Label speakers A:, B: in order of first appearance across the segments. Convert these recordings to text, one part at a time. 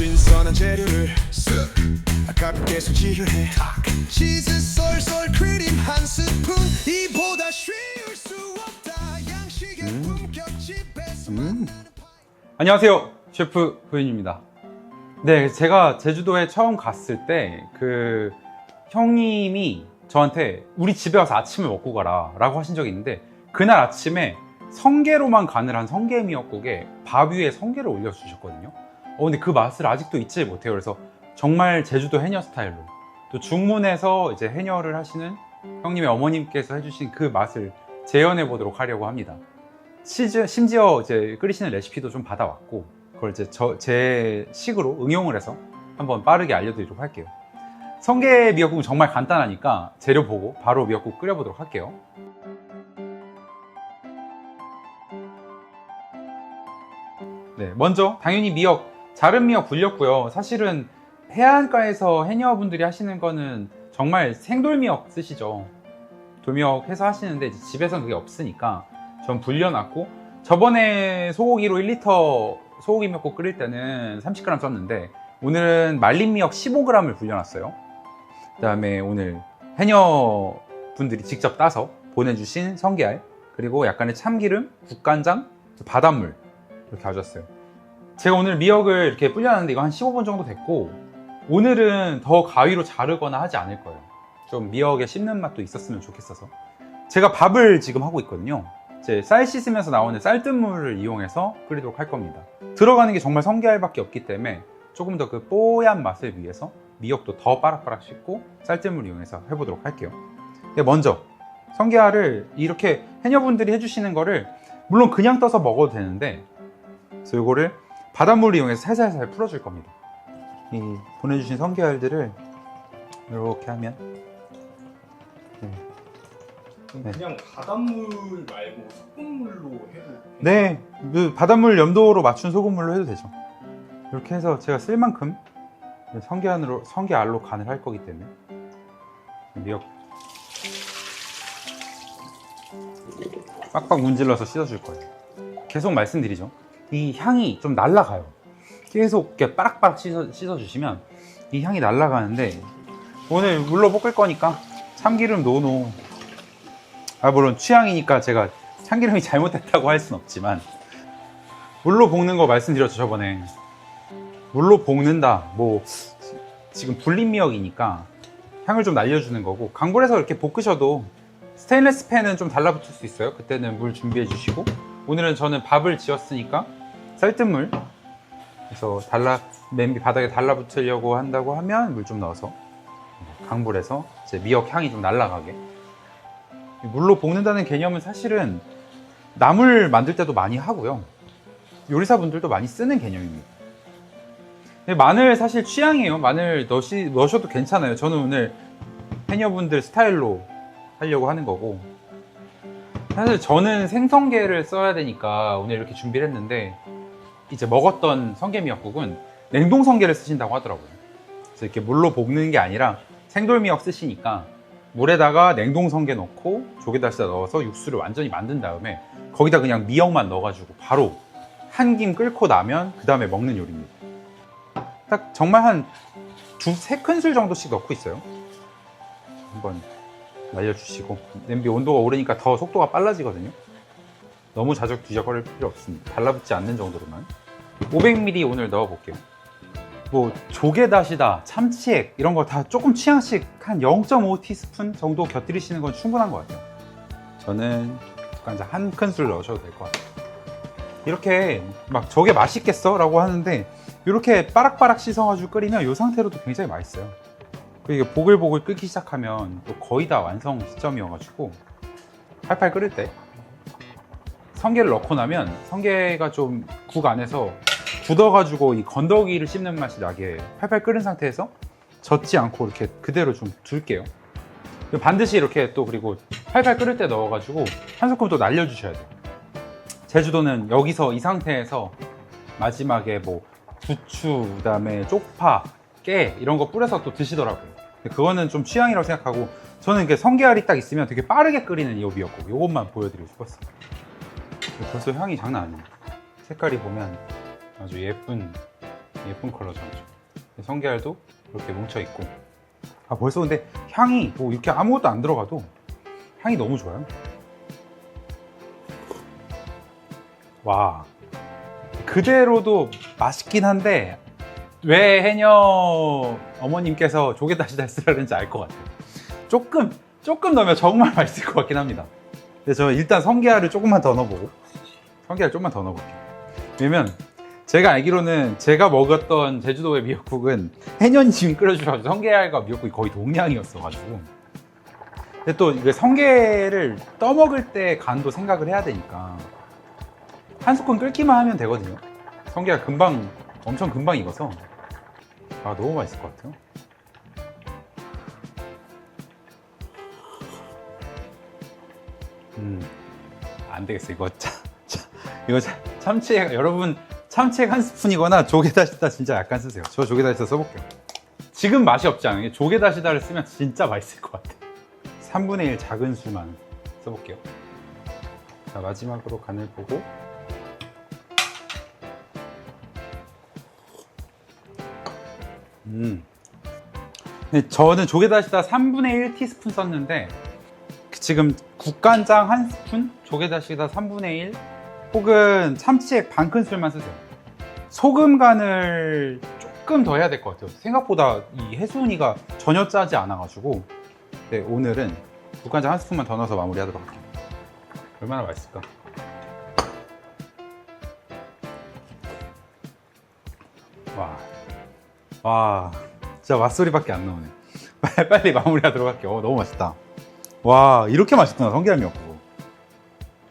A: 신선한 재료를 아깝게 손질해. 치즈 쏠쏠 크림 한 스푼. 이보다 쉬울 수 없다. 양식의 품격 집에서 만나는
B: 안녕하세요. 셰프 부인입니다. 네 제가 제주도에 처음 갔을 때 그 형님이 저한테 우리 집에 와서 아침을 먹고 가라 라고 하신 적이 있는데 그날 아침에 성게로만 간을 한 성게 미역국에 밥 위에 성게를 올려주셨거든요 어 근데 그 맛을 아직도 잊지 못해요 그래서 정말 제주도 해녀 스타일로 또 중문에서 이제 해녀를 하시는 형님의 어머님께서 해주신 그 맛을 재현해 보도록 하려고 합니다 시즈, 심지어 이제 끓이시는 레시피도 좀 받아왔고 그걸 이제 저, 제 식으로 응용을 해서 한번 빠르게 알려드리도록 할게요. 성게 미역국은 정말 간단하니까 재료 보고 바로 미역국 끓여보도록 할게요. 네, 먼저 당연히 미역, 자른 미역 굴렸고요. 사실은 해안가에서 해녀분들이 하시는 거는 정말 생돌미역 쓰시죠. 돌미역 해서 하시는데 집에서는 그게 없으니까 전 불려놨고 저번에 소고기로 1리터 소고기 미역국 끓일 때는 30g 썼는데 오늘은 말린 미역 15g을 불려놨어요 그 다음에 오늘 해녀 분들이 직접 따서 보내주신 성게알 그리고 약간의 참기름, 국간장, 바닷물 이렇게 가져왔어요 제가 오늘 미역을 이렇게 불려놨는데 이거 한 15분 정도 됐고 오늘은 더 가위로 자르거나 하지 않을 거예요 좀 미역에 씹는 맛도 있었으면 좋겠어서 제가 밥을 지금 하고 있거든요 이제 쌀 씻으면서 나오는 쌀뜨물을 이용해서 끓이도록 할 겁니다. 들어가는 게 정말 성게알밖에 없기 때문에 조금 더 그 뽀얀 맛을 위해서 미역도 더 빠락빠락 씻고 쌀뜨물 이용해서 해보도록 할게요. 근데 먼저 성게알을 이렇게 해녀분들이 해주시는 거를 물론 그냥 떠서 먹어도 되는데 그래서 이거를 바닷물을 이용해서 살살살 풀어줄 겁니다. 이 보내주신 성게알들을 이렇게 하면 네.
C: 그냥 바닷물 말고 소금물로 해도
B: 네, 그 바닷물 염도로 맞춘 소금물로 해도 되죠. 이렇게 해서 제가 쓸 만큼 성게알로 성게 알로 간을 할 거기 때문에 미역 빡빡 문질러서 씻어줄 거예요. 계속 말씀드리죠. 이 향이 좀 날라가요. 계속 이렇게 빠락빠락 씻어, 씻어주시면 이 향이 날라가는데 오늘 물로 볶을 거니까 참기름 노노 아 물론 취향이니까 제가 참기름이 잘못됐다고 할 순 없지만 물로 볶는 거 말씀드렸죠 저번에. 물로 볶는다. 뭐 지금 불린 미역이니까 향을 좀 날려주는 거고 강불에서 이렇게 볶으셔도 스테인레스 팬은 좀 달라붙을 수 있어요. 그때는 물 준비해 주시고. 오늘은 저는 밥을 지었으니까 쌀뜨물 그래서 달라 냄비 바닥에 달라붙으려고 한다고 하면 물 좀 넣어서 강불에서 이제 미역 향이 좀 날라가게 물로 볶는다는 개념은 사실은 나물 만들 때도 많이 하고요. 요리사분들도 많이 쓰는 개념입니다. 마늘 사실 취향이에요. 마늘 넣으시, 넣으셔도 괜찮아요. 저는 오늘 해녀분들 스타일로 하려고 하는 거고. 사실 저는 생성게를 써야 되니까 오늘 이렇게 준비를 했는데 이제 먹었던 성게 미역국은 냉동 성게를 쓰신다고 하더라고요. 그래서 이렇게 물로 볶는 게 아니라 생돌미역 쓰시니까 물에다가 냉동 성게 넣고 조개다시다 넣어서 육수를 완전히 만든 다음에 거기다 그냥 미역만 넣어가지고 바로 한 김 끓고 나면 그 다음에 먹는 요리입니다. 딱 정말 한 두 세 큰술 정도씩 넣고 있어요. 한번 날려주시고 냄비 온도가 오르니까 더 속도가 빨라지거든요. 너무 자적 뒤적거릴 필요 없습니다. 달라붙지 않는 정도로만 500ml 오늘 넣어볼게요. 뭐 조개다시다, 참치액 이런 거 다 조금 취향씩 한 0.5티스푼 정도 곁들이시는 건 충분한 것 같아요. 저는 간장 한 큰술 넣으셔도 될 것 같아요. 이렇게 막 저게 맛있겠어? 라고 하는데 이렇게 빠락빠락 씻어가지고 끓이면 이 상태로도 굉장히 맛있어요. 그리고 이게 보글보글 끓기 시작하면 또 거의 다 완성 시점이어가지고 팔팔 끓일 때 성게를 넣고 나면 성게가 좀 국 안에서 굳어가지고 이 건더기를 씹는 맛이 나게 팔팔 끓인 상태에서 젖지 않고 이렇게 그대로 좀 둘게요. 반드시 이렇게 또 그리고 팔팔 끓을 때 넣어가지고 한 스푼 또 날려주셔야 돼요. 제주도는 여기서 이 상태에서 마지막에 뭐 부추, 그다음에 쪽파, 깨 이런 거 뿌려서 또 드시더라고요. 그거는 좀 취향이라고 생각하고 저는 이게 성게알이 딱 있으면 되게 빠르게 끓이는 이 미역국 이것만 보여드리고 싶었어요. 벌써 향이 장난 아니에요. 색깔이 보면 아주 예쁜 예쁜 컬러 정죠. 성게알도 이렇게 뭉쳐 있고. 아 벌써 근데 향이 뭐 이렇게 아무것도 안 들어가도 향이 너무 좋아요. 와 그대로도 맛있긴 한데 왜 해녀 어머님께서 조개 다시다 쓰라 그런지 알 것 같아요. 조금 조금 넣으면 정말 맛있을 것 같긴 합니다. 저 일단 성게알을 조금만 더 넣어보고 성게알 조금만 더 넣어볼게요. 왜냐면 제가 알기로는 제가 먹었던 제주도의 미역국은 해녀님이 끓여주셔가지고 성게알과 미역국이 거의 동량이었어가지고 근데 또 이게 성게를 떠먹을 때 간도 생각을 해야 되니까 한 스푼 끓기만 하면 되거든요. 성게가 금방 엄청 금방 익어서 아 너무 맛있을 것 같아요. 음, 안 되겠어 이거 이거 참, 참치액 여러분 참치액 한 스푼이거나 조개다시다 진짜 약간 쓰세요. 저 조개다시다 써볼게요. 지금 맛이 없지 않아요. 조개다시다를 쓰면 진짜 맛있을 것 같아요. 3분의 1 작은 술만 써볼게요. 자 마지막으로 간을 보고 음. 근데 저는 조개다시다 3분의 1티스푼 썼는데 그 지금 국간장 한 스푼, 조개다시다 3분의 1, 혹은 참치액 반 큰술만 쓰세요. 소금 간을 조금 더 해야 될 것 같아요. 생각보다 이 해수은이가 전혀 짜지 않아가지고 네, 오늘은 국간장 한 스푼만 더 넣어서 마무리하도록 할게요. 얼마나 맛있을까? 와, 와, 진짜 맛소리밖에 안 나오네. 빨리, 마무리하도록 할게요. 어, 너무 맛있다. 와, 이렇게 맛있구나, 성게알 미역국.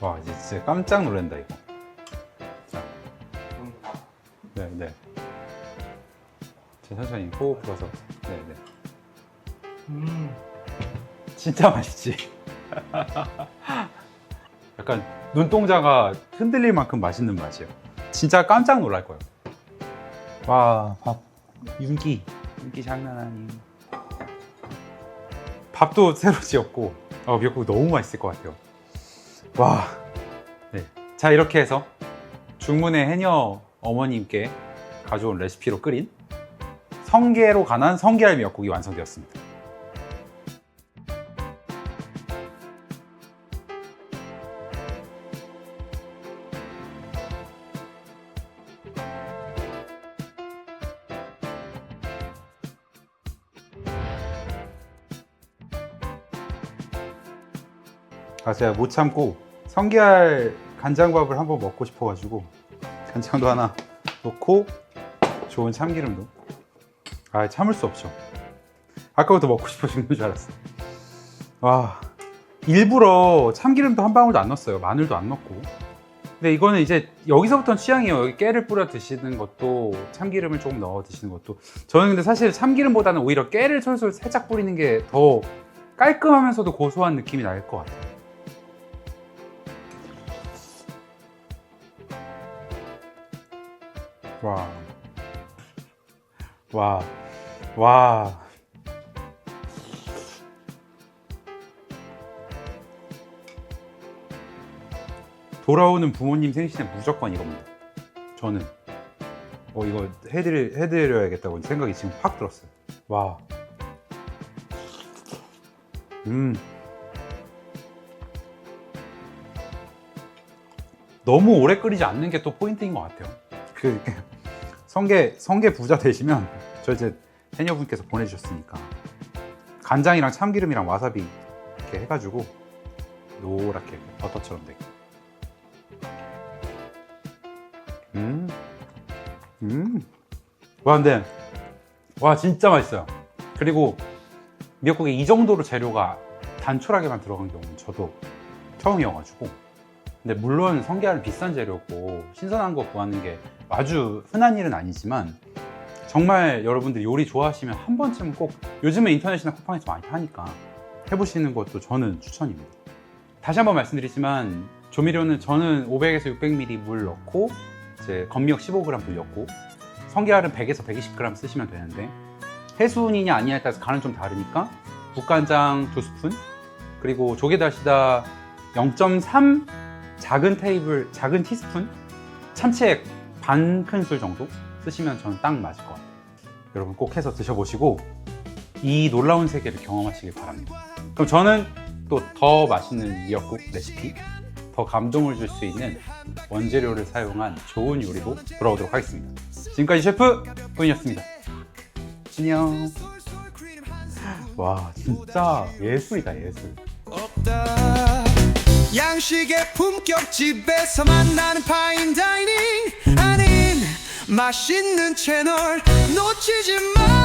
B: 와, 이제 진짜 깜짝 놀란다, 이거. 자, 네, 네. 자, 천천히 호흡 불어서. 네, 네.
C: 음.
B: 진짜 맛있지. 약간 눈동자가 흔들릴 만큼 맛있는 맛이에요. 진짜 깜짝 놀랄 거예요. 와, 밥. 윤기. 윤기 장난 아니. 밥도 새로 지었고, 어, 미역국 너무 맛있을 것 같아요. 와. 네. 자, 이렇게 해서 중문의 해녀 어머님께 가져온 레시피로 끓인 성게로 관한 성게알 미역국이 완성되었습니다. 아 제가 못 참고 성게알 간장밥을 한번 먹고 싶어가지고 간장도 하나 넣고 좋은 참기름도. 아 참을 수 없죠. 아까부터 먹고 싶어 죽는 줄 알았어. 와 일부러 참기름도 한 방울도 안 넣었어요. 마늘도 안 넣고. 근데 이거는 이제 여기서부터는 취향이에요. 여기 깨를 뿌려 드시는 것도 참기름을 조금 넣어 드시는 것도. 저는 근데 사실 참기름보다는 오히려 깨를 솔솔 살짝 뿌리는 게 더 깔끔하면서도 고소한 느낌이 날 것 같아요 와. 와. 와. 돌아오는 부모님 생신에 무조건 이겁니다. 저는. 어, 이거 해드릴, 해드려야겠다고 생각이 지금 확 들었어요. 와. 음. 너무 오래 끓이지 않는 게 또 포인트인 것 같아요. 그 성게 성게 부자 되시면 저 이제 해녀분께서 보내주셨으니까 간장이랑 참기름이랑 와사비 이렇게 해가지고 노랗게 버터처럼 되게. 음, 음. 와 근데 와 진짜 맛있어요. 그리고 미역국에 이 정도로 재료가 단촐하게만 들어간 경우는 저도 처음이어가지고. 근데 물론 성게알은 비싼 재료고 신선한 거 구하는 게 아주 흔한 일은 아니지만 정말 여러분들이 요리 좋아하시면 한 번쯤 꼭 요즘에 인터넷이나 쿠팡에서 많이 파니까 해보시는 것도 저는 추천입니다. 다시 한번 말씀드리지만 조미료는 저는 500에서 600ml 물 넣고 이제 건미역 15g 불렸고 성게알은 100에서 120g 쓰시면 되는데 해수운이냐 아니냐에 따라서 간은 좀 다르니까 국간장 2스푼 그리고 조개다시다 0.3 작은 테이블 작은 티스푼 참치액 반 큰술 정도 쓰시면 저는 딱 맞을 것 같아요. 여러분 꼭 해서 드셔보시고 이 놀라운 세계를 경험하시길 바랍니다. 그럼 저는 또 더 맛있는 미역국 레시피, 더 감동을 줄 수 있는 원재료를 사용한 좋은 요리로 돌아오도록 하겠습니다. 지금까지 셰프 뿌인이었습니다. 안녕. 와 진짜 예술이다 예술.
A: 양식의 품격 집에서 만나는 파인 다이닝. 아닌 맛있는 채널 놓치지 마